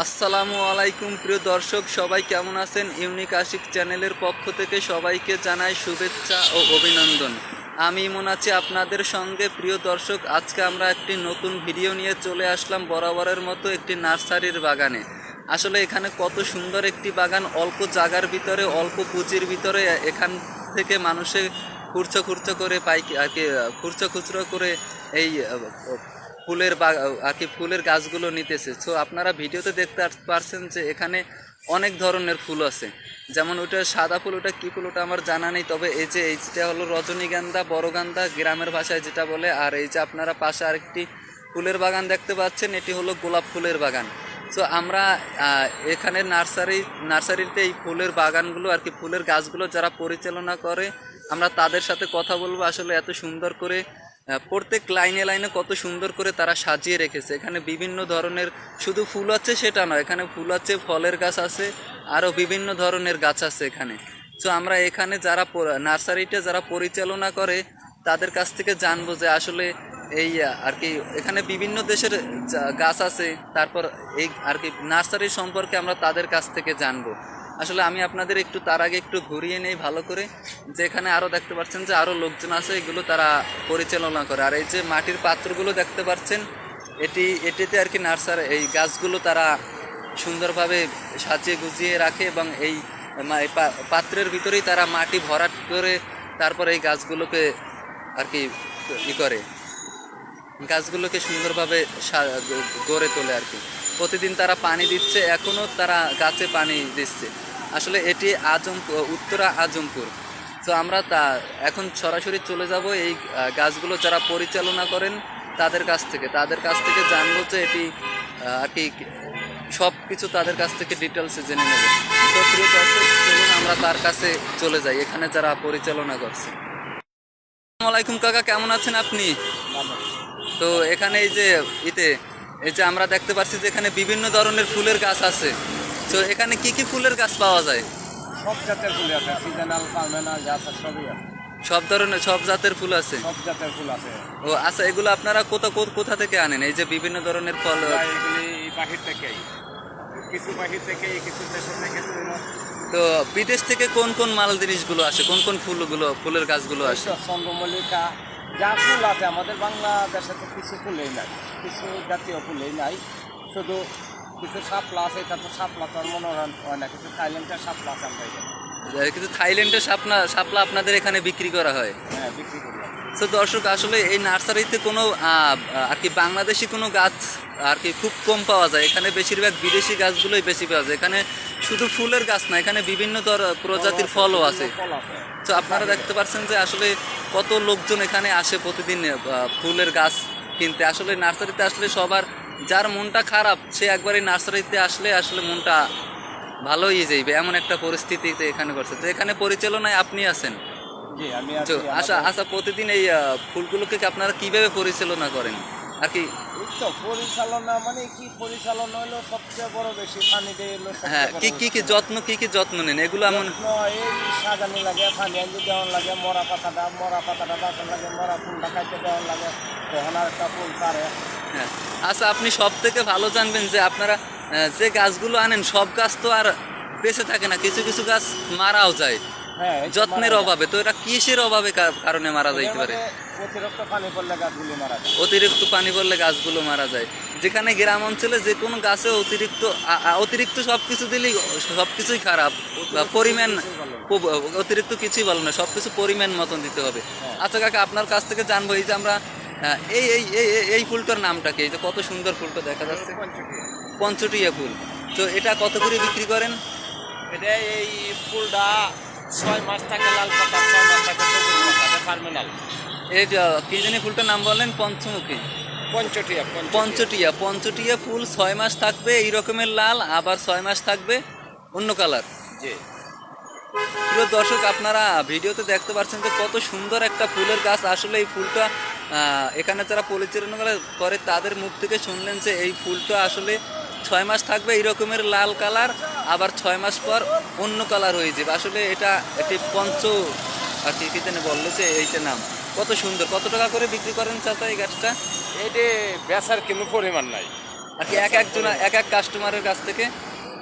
আসসালামু আলাইকুম, প্রিয় দর্শক, সবাই কেমন আছেন? ইউনিক আশিক চ্যানেলের পক্ষ থেকে সবাইকে জানাই শুভেচ্ছা ও অভিনন্দন। আমি ইমন আছি আপনাদের সঙ্গে। প্রিয় দর্শক, আজকে আমরা একটি নতুন ভিডিও নিয়ে চলে আসলাম বরাবরের মতো একটি নার্সারির বাগানে। আসলে এখানে কত সুন্দর একটি বাগান, অল্প জায়গার ভিতরে, অল্প পুঁজির ভিতরে এখান থেকে মানুষে খুরচো খুরচো করে পাইকি আর কি খুরচো খুচরো করে এই ফুলের আর কি ফুলের গাছগুলো নিতেছে। সো আপনারা ভিডিওতে দেখতে পারছেন যে এখানে অনেক ধরনের ফুল আছে। যেমন ওটা সাদা ফুল ওটা কী ফুল ওটা আমার জানা নেই। তবে এই যে এইটা হলো রজনীগন্ধা, বড়গান্ধা গ্রামের ভাষায় যেটা বলে। আর এই যে আপনারা পাশে আরেকটি ফুলের বাগান দেখতে পাচ্ছেন, এটি হলো গোলাপ ফুলের বাগান। সো আমরা এখানে নার্সারি, নার্সারিতে এই ফুলের বাগানগুলো আর কি ফুলের গাছগুলো যারা পরিচালনা করে, আমরা তাদের সাথে কথা বলব। আসলে এত সুন্দর করে প্রত্যেক লাইনে লাইনে কত সুন্দর করে তারা সাজিয়ে রেখেছে। এখানে বিভিন্ন ধরনের শুধু ফুল আছে সেটা নয় এখানে ফুল আছে, ফলের গাছ আছে আরও বিভিন্ন ধরনের গাছ আছে এখানে। তো আমরা এখানে যারা নার্সারিটা যারা পরিচালনা করে, তাদের কাছ থেকে জানব যে আসলে এই আর কি, এখানে বিভিন্ন দেশের গাছ আছে, তারপর এই আর কি, নার্সারি সম্পর্কে আমরা তাদের কাছ থেকে জানব। আসলে আমি আপনাদের একটু তার আগে একটু ঘুরিয়ে নেই ভালো করে। যেখানে আরও দেখতে পাচ্ছেন যে আরও লোকজন আছে, এগুলো তারা পরিচালনা করে। আর এই যে মাটির পাত্রগুলো দেখতে পাচ্ছেন, এটি, এটিতে আর কি নার্সার, এই গাছগুলো তারা সুন্দরভাবে সাজিয়ে গুজিয়ে রাখে এবং এই পাত্রের ভিতরেই তারা মাটি ভরাট করে তারপর এই গাছগুলোকে আর কি ই করে। গাছগুলোকে সুন্দরভাবে গড়ে তোলে আর কি। প্রতিদিন তারা পানি দিচ্ছে এখনও তারা গাছে পানি দিচ্ছে। আসলে এটি আজম উত্তরা আজমপুর। তো আমরা তা এখন সরাসরি চলে যাব এই গাছগুলো যারা পরিচালনা করেন তাদের কাছ থেকে। তাদের কাছ থেকে জানব যে এটি আর কি সব কিছু তাদের কাছ থেকে ডিটেলসে জেনে নেবে। তো প্রিয় দর্শক চলুন আমরা তার কাছে চলে যাই এখানে যারা পরিচালনা করছে। আসসালামু আলাইকুম কাকা কেমন আছেন আপনি? তো এখানে এই যে ইতে এই যে আমরা দেখতে পাচ্ছি যে এখানে বিভিন্ন ধরনের ফুলের গাছ আছে। তো এখানে কি কি ফুলের গাছ পাওয়া যায়? সব জাতের ফুল আছে সিজনাল পার্মানাল আছে সবই আছে। সব ধরনের সব জাতের ফুল আছে? সব জাতের ফুল আছে। ও আচ্ছা এগুলো আপনারা কোথা কোথা থেকে আনেন? এই যে বিভিন্ন ধরনের ফল এগুলি পাখির থেকেই। কিছু পাখির থেকে কিছু দেশের থেকে তো বিদেশ থেকে কোন কোন মাল জিনিসগুলো আসে? কোন কোন ফুলগুলো ফুলের গাছগুলো আসে? চন্দ্রমল্লিকা যা ফুল আছে আমাদের বাংলাদেশে তো কিছু ফুলেই নাই কিছু জাতীয় ফুলেই নাই শুধু কিছু সাপলা আছে এটা তো সাপলা তো আর হয় না কিছু থাইল্যান্ডের সাপলা আছে আমরা এখানে। থাইল্যান্ডের সাপনা সাপলা আপনাদের এখানে বিক্রি করা হয় হ্যাঁ বিক্রি করি। তো দর্শক আসলে এই নার্সারিতে কোনো আর কি বাংলাদেশি কোনো গাছ আর কি খুব কম পাওয়া যায় এখানে বেশিরভাগ বিদেশি গাছগুলোই বেশি পাওয়া যায় এখানে শুধু ফুলের গাছ না এখানে বিভিন্ন ধর- প্রজাতির ফলও আছে। তো আপনারা দেখতে পাচ্ছেন যে আসলে কত লোকজন এখানে আসে প্রতিদিন ফুলের গাছ কিনতে। আসলে নার্সারিতে আসলে সবার যার মনটা খারাপ সে একবার এই নার্সারিতে আসলে আসলে মনটা ভালোই যাইবে। এমন একটা পরিস্থিতিতে এখানে করছে তো এখানে পরিচালনায় আপনি আছেন? আচ্ছা আচ্ছা প্রতিদিন এই ফুলগুলোকে আপনারা কীভাবে পরিচালনা করেন? আর কি তো পরিচালনা মানে কি পরিচালনা হলো সবচেয়ে বড় বেশি পানি দিয়ে হলো হ্যাঁ কি কি কি যত্ন কি কি যত্ন নেন? এগুলো এমন এই সাজানি লাগে পানি আনতে দেওয়ান লাগে মরা পাতাটা মরা পাতাটা বাঁচান লাগে মরা ফুলটা খাইতে দেওয়ান লাগে তখন আর একটা ফুল তারে হ্যাঁ। আচ্ছা আপনি সব থেকে ভালো জানবেন যে আপনারা যে গাছগুলো আনেন সব গাছ তো আর বেঁচে থাকে না কিছু কিছু গাছ মারাও যায়। যত্নের অভাবে। তো এটা কিসের অভাবে কারণে মারা যাইতে পারে অতিরিক্ত পানি পড়লে গাছগুলি মারা যায়। অতিরিক্ত পানি পড়লে গাছগুলো মারা যায়। যেখানে গ্রাম অঞ্চলে যে কোনো গাছে অতিরিক্ত অতিরিক্ত সব কিছু দিলেই সব কিছুই খারাপ। বা পরিমাণ অতিরিক্ত কিছুই ভালো না। সব কিছু পরিমাণ মতন দিতে হবে। হ্যাঁ। আচ্ছা কাকা আপনার কাছ থেকে জানব এই যে আমরা এই এই এই এই- ফুলটার নামটা কি? এই যে কত সুন্দর ফুলটা দেখা যাচ্ছে। পঞ্চটিয়া। পঞ্চটিয়া ফুল। তো এটা কত করে বিক্রি করেন? এটা এই ফুলটা ছয় মাস থাকে লাল পাতা ছয় মাস থাকে সবুজ পাতা টার্মিনাল এই কি জানি ফুলটার নাম বললেন? পঞ্চমুখী। পঞ্চটিয়া পঞ্চটিয়া। পঞ্চটিয়া। ফুল ছয় মাস থাকবে এই রকমের লাল আবার ছয় মাস থাকবে অন্য কালার। জি। প্রিয় দর্শক আপনারা ভিডিওতে দেখতে পাচ্ছেন যে কত সুন্দর একটা ফুলের গাছ। আসলে এই ফুলটা এখানে যারা পরিচালনা করে- করে তাদের মুখ থেকে শুনলেন যে এই ফুলটা আসলে ছয় মাস থাকবে এই রকমের লাল কালার। আবার ছয় মাস পর অন্য কালার হয়ে যাবে আসলে এটা একটি পঞ্চ আর কি কি বলল যে এইটা নাম কত সুন্দর কত টাকা করে বিক্রি করেন চাচা এই গাছটা এইটি বেচার কোনো পরিমাণ নাই আর কি এক একজন এক এক কাস্টমারের কাছ থেকে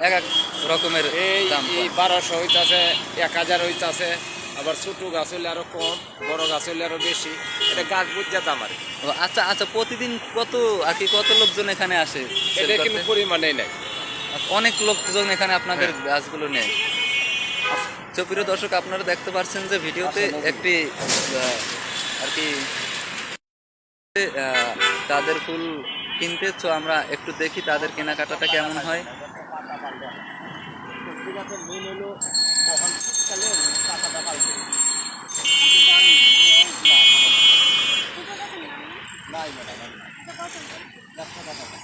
এক এক রকমের এই এই। বারোশো হইতাছে এক হাজার হইতাছে আবার ছোটো গাছ হইলে আরও কম বড় গাছ হইলে আরও বেশি এটা গাছ কি। ও, আচ্ছা আচ্ছা প্রতিদিন কত আর কি কত লোকজন এখানে আসে এটা কিন্তু করতে? পরিমাণে নাই অনেক লোকজন এখানে আপনাদের হ্যাঁ। গাছগুলো নেয়। তো প্রিয় দর্শক আপনারা দেখতে পাচ্ছেন যে ভিডিওতে একটি আর কি তাদের ফুল কিনতে। তো আমরা একটু দেখি তাদের কেনাকাটাটা কেমন হয়। হলো তখন শীতকালে পাতাটা পাল্টে না, নাই ম্যাডাম নাই। একশো টাকা দাম।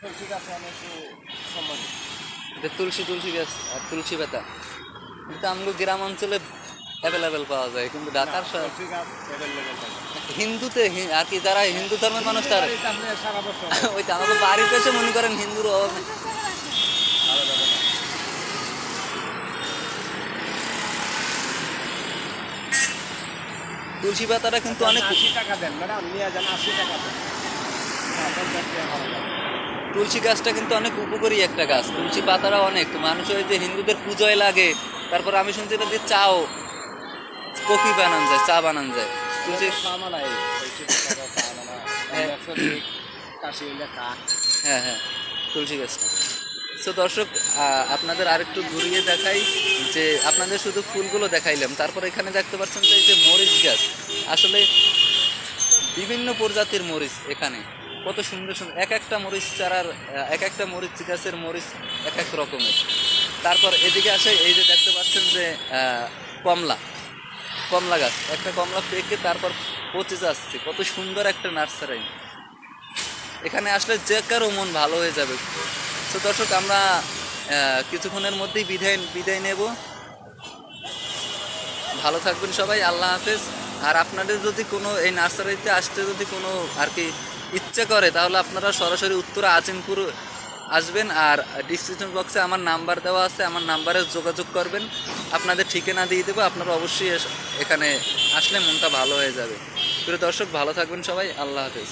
সবজি গাছে আমি একটু সময় দিই। যে তুলসী তুলসী গাছ আর তুলসী পাতা কিন্তু আমাদের গ্রাম অঞ্চলে অ্যাভেলেবেল পাওয়া যায় কিন্তু ঢাকার। হিন্দুতে আর কি যারা হিন্দু ধর্মের মানুষ তারা ওই আমাদের বাড়িতে এসে মনে করেন হিন্দুর অভাব। তুলসী পাতাটা কিন্তু অনেক আশি টাকা দেন ম্যাডাম নিয়ে যান আশি টাকা দেন তুলসী গাছটা কিন্তু অনেক উপকারী একটা গাছ। তুলসী পাতারা অনেক। মানুষ ওই যে হিন্দুদের পুজোয় লাগে তারপর আমি শুনছি এটা দিয়ে চাও কফি বানান যায় চা বানান যায়। তুলসী। হ্যাঁ। হ্যাঁ হ্যাঁ। তুলসী গাছটা। তো দর্শক আপনাদের আরেকটু ঘুরিয়ে দেখাই যে আপনাদের শুধু ফুলগুলো দেখাইলাম। তারপর এখানে দেখতে পাচ্ছেন যে এই যে মরিচ গাছ। আসলে বিভিন্ন প্রজাতির মরিচ এখানে। কত সুন্দর সুন্দর, এক একটা মরিচ চারার এক একটা মরিচ গাছের মরিচ এক এক রকমের। তারপর এদিকে আসে, এই যে দেখতে পাচ্ছেন যে কমলা কমলা গাছ। একটা কমলা পেকে তারপর পচে যাচ্ছে। কত সুন্দর একটা নার্সারি। এখানে আসলে যে কারও মন ভালো হয়ে যাবে। তো দর্শক, আমরা কিছুক্ষণের মধ্যেই বিদায় বিদায় নেব। ভালো থাকবেন সবাই, আল্লাহ হাফেজ। আর আপনাদের যদি কোনো এই নার্সারিতে আসতে যদি কোনো আর কি ইচ্ছে করে, তাহলে আপনারা সরাসরি উত্তর আজিমপুর আসবেন আর ডিসক্রিপশন বক্সে আমার নাম্বার দেওয়া আছে, আমার নাম্বারে যোগাযোগ করবেন। আপনাদের ঠিকানা দিয়ে দেবো, আপনারা অবশ্যই এখানে আসলে মনটা ভালো হয়ে যাবে। প্রিয় দর্শক, ভালো থাকবেন সবাই, আল্লাহ হাফেজ।